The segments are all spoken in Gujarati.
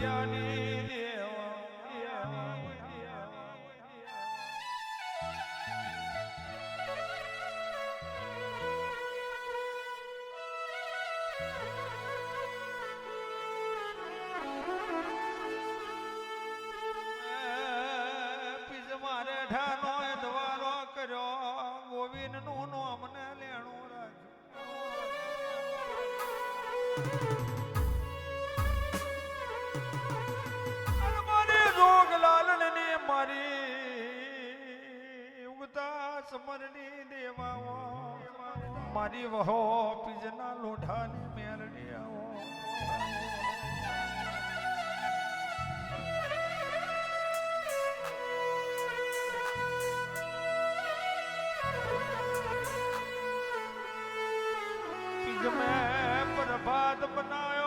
પિયાની દેવા દેવા દેવા પીજ મારે ઠાનો એ દ્વારો કર્યો ગોવિંદ નામ ને લેણું રાખ્યું સમરની દેવાઓ. મારી વહો પીજના લોઢાની મેલડી આવો પીજ પ્રભાત બનાયો.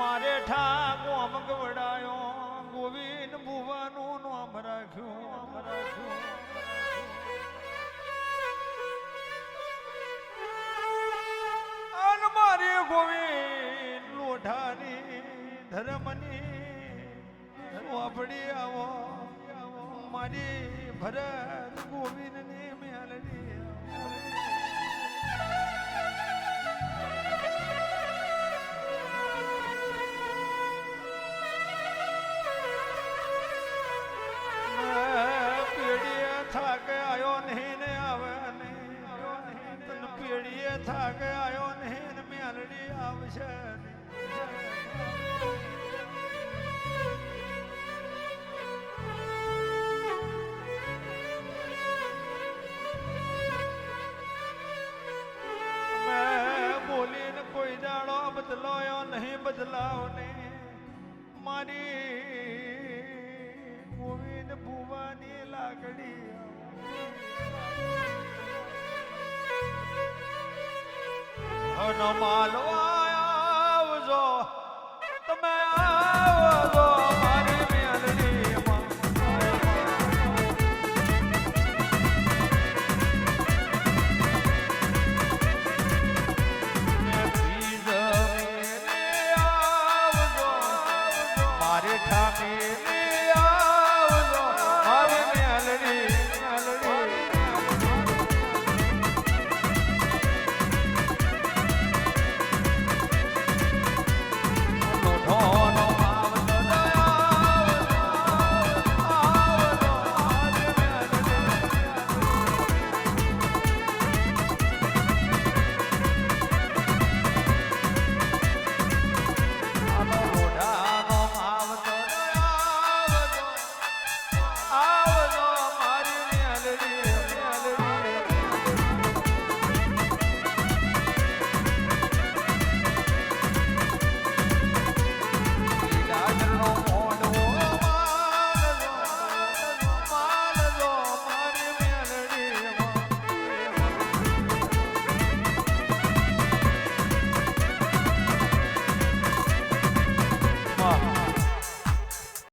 મારે ઠાકો અમગવડાયો ગોવિંદ ભુવાનું નામ રાખ્યું નામ રાખ્યું. મારી ગોવિંદ લોઢાની, ધર્મની વાપડી આવો, મારી ભરત ગોવિંદની થાક આવ્યો નહીં ને મેલડી આવશે બોલીને કોઈ દાડો બદલાયો નહીં, બદલાવ નહીં. મારી ગોવિંદ ભુવાની લાગડી મન માલવા આવજો તમે આવજો મારી મારી ઠાકી આવજો મારી મેલડી